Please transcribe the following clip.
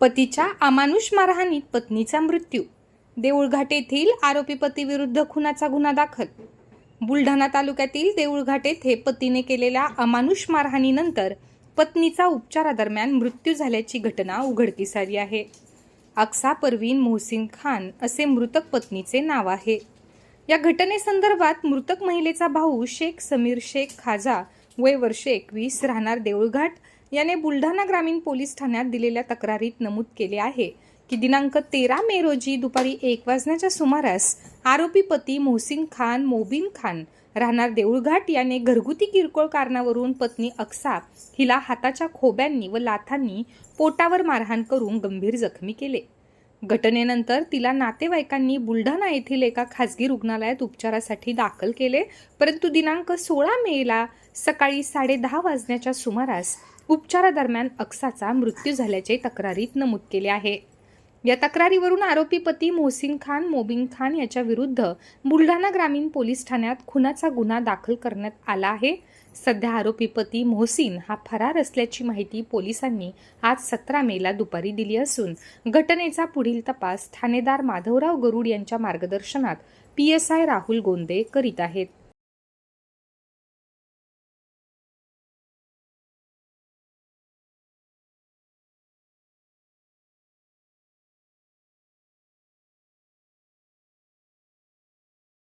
पतीच्या अमानुष मारहाणीत पत्नीचा मृत्यू. देऊळघाट येथील आरोपी पतीविरुद्ध खुनाचा गुन्हा दाखल. बुलढाणा तालुक्यातील देऊळघाट येथे पतीने केलेल्या अमानुष मारहाणीनंतर पत्नीचा उपचारादरम्यान मृत्यू झाल्याची घटना उघडकीस आली आहे. अक्सा परवीन मोहसिन खान असे मृतक पत्नीचे नाव आहे. या घटनेसंदर्भात मृतक महिलेचा भाऊ शेख समीर शेख खाजा वय वर्ष एकवीस राहणार देऊळघाट याने बुलढाणा ग्रामीण पोलीस ठाण्यात दिलेल्या तक्रारीत नमूद केले आहे की दिनांक तेरा मे रोजी दुपारी एक वाजण्याच्या सुमारास आरोपी पती मोहसिन खान मोबिन खान राहणार देऊळघाट याने घरगुती किरकोळ कारणावरून पत्नी अक्सा हिला हाताच्या खोब्यांनी व लाथांनी पोटावर मारहाण करून गंभीर जखमी केले. घटनेनंतर तिला नातेवाईकांनी बुलढाणा येथील एका खासगी रुग्णालयात उपचारासाठी दाखल केले परंतु दिनांक सोळा मेला सकाळी साडेदहा वाजण्याच्या सुमारास उपचारादरम्यान अक्साचा मृत्यू झाल्याचे तक्रारीत नमूद केले आहे. या तक्रारीवरून आरोपी पती मोहसिन खान मोबिन खान याच्या विरुद्ध बुलढाणा ग्रामीण पोलीस ठाण्यात खुनाचा गुन्हा दाखल करण्यात आला आहे. सध्या आरोपी पती मोहसिन हा फरार असल्याची माहिती पोलिसांनी आज सतरा मेला दुपारी दिली असून घटनेचा पुढील तपास ठाणेदार माधवराव गरुड यांच्या मार्गदर्शनात P S I Rahul Gonde करीत आहेत.